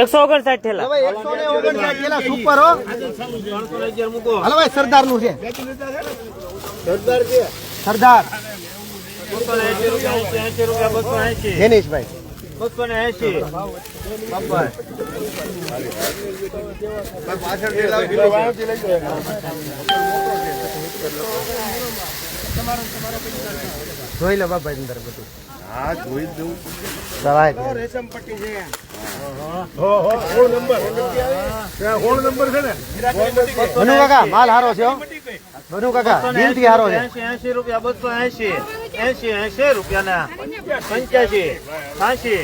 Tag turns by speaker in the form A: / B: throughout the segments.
A: એકસો ઓગણસાઠ થેલા
B: એકસો ને ઓગણસાઠ પેલા સુપર હો. હાલો ભાઈ જોઈ લો બાપા અંદર બધું.
C: હા જોઈ જ દઉં.
B: સવાય
C: હોળ નંબર. છે ને?
B: મનુ કાકા માલ હારો છે મનુ કાકા દિલથી હારો છે.
A: એસી રૂપિયા બસો એસી એસી એસી રૂપિયા ના પંચ્યાસી છ્યાસી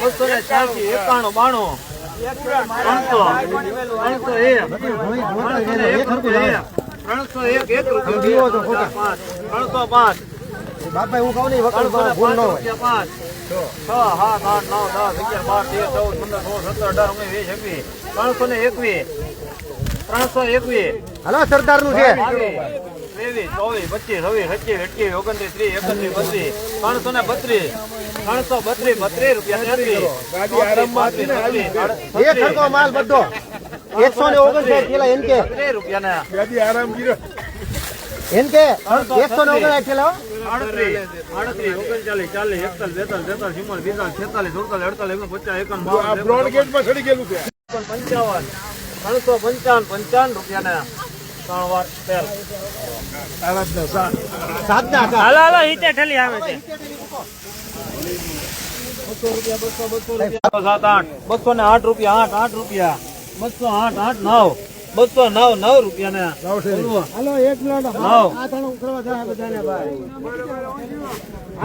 A: બસો ને છ્યાસી એકાણું બાણું. ત્રણસો ત્રણસો એક. ત્રણસો એક. ત્રણસો એક રૂપિયા. ત્રણસો પાંચ.
B: બાપા હું કહું નહીં વકલ
A: ત્રણસો
B: ભૂલ ન હોય.
A: રૂપિયા પાંચ. છ સાત આઠ નવ દસ અગિયાર બાર તેર ચૌદ પંદર સોળ સત્તર અઢાર ઓગણીસ વીસ એકવીસ ત્રણસો ને એકવીસ ત્રણસો એકવીસ.
B: હાલો સરદારનું છે
A: ત્રેવીસ ચોવીસ પચીસ છવ્વીસ સત્યાવીસ અઠ્યાવીસ ઓગણત્રીસ ત્રીસ એકત્રીસ બત્રીસ ત્રણસો ને બત્રીસ ત્રણસો બત્રીસ બત્રીસ રૂપિયા
B: માલ બધો. એકસો ને ઓગણસાઠ પેલા એમ કે?
A: રૂપિયા ના
C: આરામ કર્યો.
B: એમ કે? એકસો ને ઓગણસાઠ
A: પંચાવન ત્રણસો પંચાવન પંચાવન રૂપિયા ત્રણ વાર
B: હતા.
A: હાલો હાલો હિતે ઠેલી આવે છે બસો ને આઠ રૂપિયા, આઠ આઠ રૂપિયા બસો આઠ આઠ, નવ બસો નવ નવ રૂપિયા ને
B: હાલો એક મિનિટ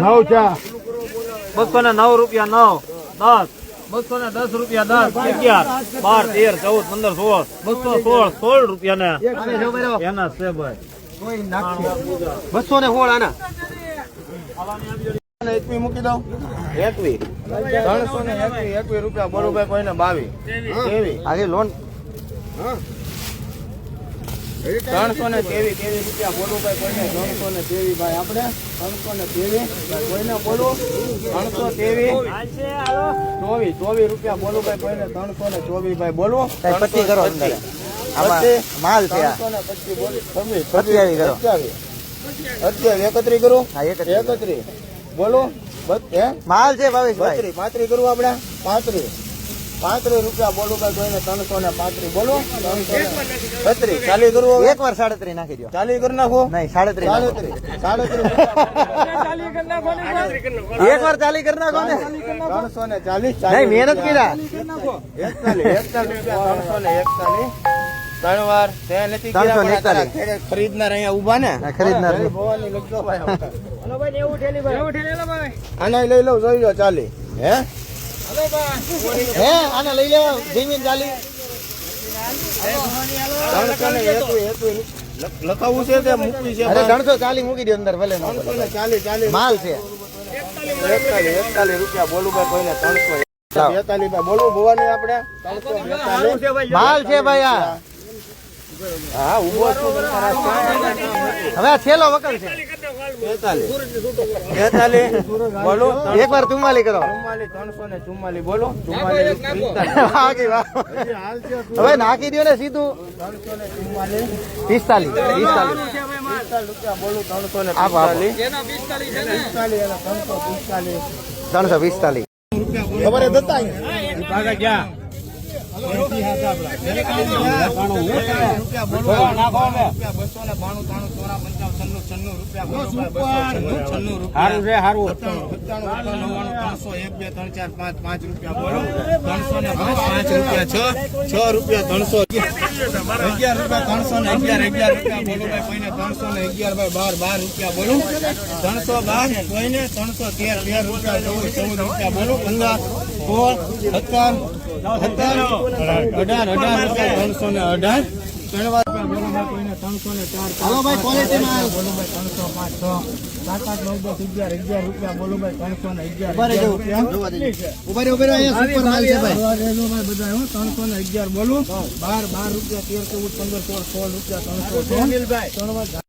A: નવ.
C: ચા
A: બસો ને નવ રૂપિયા નવ દસ. બસો ને દસ રૂપિયા દસ અગિયાર. બાર તેર ચૌદ પંદર સોળ. બસો સોળ સોળ રૂપિયા ને. એના છે ભાઈ.
B: બસો ને સોળ આના.
C: એકવી મૂકી દઉં. એકવી. ત્રણસો ને એકવી એકવી રૂપિયા બોલુભાઈ કોઈને બાવી તેવી
B: આજે લોન.
C: ત્રણસો ને તેવી તેવી રૂપિયા બોલુભાઈ કોઈને ત્રણસો ને તેવી ભાઈ આપણે ત્રણસો ને તેવી કોઈને બોલું ત્રણસો તેવી ચોવીસ ચોવીસ રૂપિયા બોલુભાઈ કોઈને ત્રણસો ને ચોવીસ ભાઈ બોલું.
B: કઈ પચી કરો માલ છે
C: ત્રણસો ને પચીસ બોલું
B: સત્યાવીસ કરો.
C: સત્યાવીસ અત્યાવીસ કરું?
B: હા એકત્રીસ.
C: એકત્રીસ. બોલો?
B: માલ છે
C: પાંત્રીસ કરું આપણે? પાંત્રીસ. પાંત્રીસ રૂપિયા બોલું ભાઈ કોઈને ત્રણસો ને પાંત્રીસ બોલો. ત્રણસો ને ચાલી કરવું
B: એક વાર સાડત્રીસ નાખી દો.
C: ચાલી કરી નાખો?
B: નહીં સાડત્રીસ
C: સાડત્રીસ. સાડત્રીસ
B: એક વાર ચાલી કરી નાખો. ને.
C: ત્રણસો ને ચાલીસ.
B: નહીં મહેનત કર્યા
C: એકતાલીસ ત્રણસો ને એકતાલીસ. ત્રણ વાર તે નથી ખરીદનાર અહીંયા ઊભા ને?
B: ખરીદનાર
C: ભવાની લખજો ભાઈ આના લઈ લઉં જોઈ લો ચાલી. હે?
B: હે આને લઈ લે જમીન ચાલી
C: છે મૂકવી છે
B: અરે ત્રણસો મૂકી દો અંદર ભલે
C: ચાલી ચાલી
B: માલ છે.
C: એકતાલીસ એકતાલીસ રૂપિયા બોલું ભાઈ કોઈને ત્રણસો. બેતાલીસ ભાઈ બોલું ભવાની આપણે? ત્રણસો
B: માલ છે ભાઈ આ.
C: હા ઊભો છું
B: હવે છેલ્લો વકલ છે.
C: બોલો.
B: એક ચુમ્માલી કરો.
C: ત્રણસો ને બોલો.
B: હવે નાખી દો ને સીધું.
C: ત્રણસો
B: પિસ્તાલીસ.
C: ત્રણસો. પિસ્તાલીસ. ખબર
A: છે
C: રૂપિયા ત્રણસો અગિયાર રૂપિયા ત્રણસો ને અગિયાર અગિયાર રૂપિયા બોલો ભાઈ કોઈને ત્રણસો ને અગિયાર ભાઈ બાર બાર રૂપિયા બોલો ત્રણસો બાર કોઈને ત્રણસો તેર તેર રૂપિયા ચૌદ ચૌદ રૂપિયા બોલો પંદર સોળ સત્તર અઢાર અઢાર ત્રણસો ને અઢાર ત્રણસો ને અગિયાર બોલો બાર બાર રૂપિયા તેર ચૌદ પંદર સોળ સોળ રૂપિયા ત્રણસો ત્રણ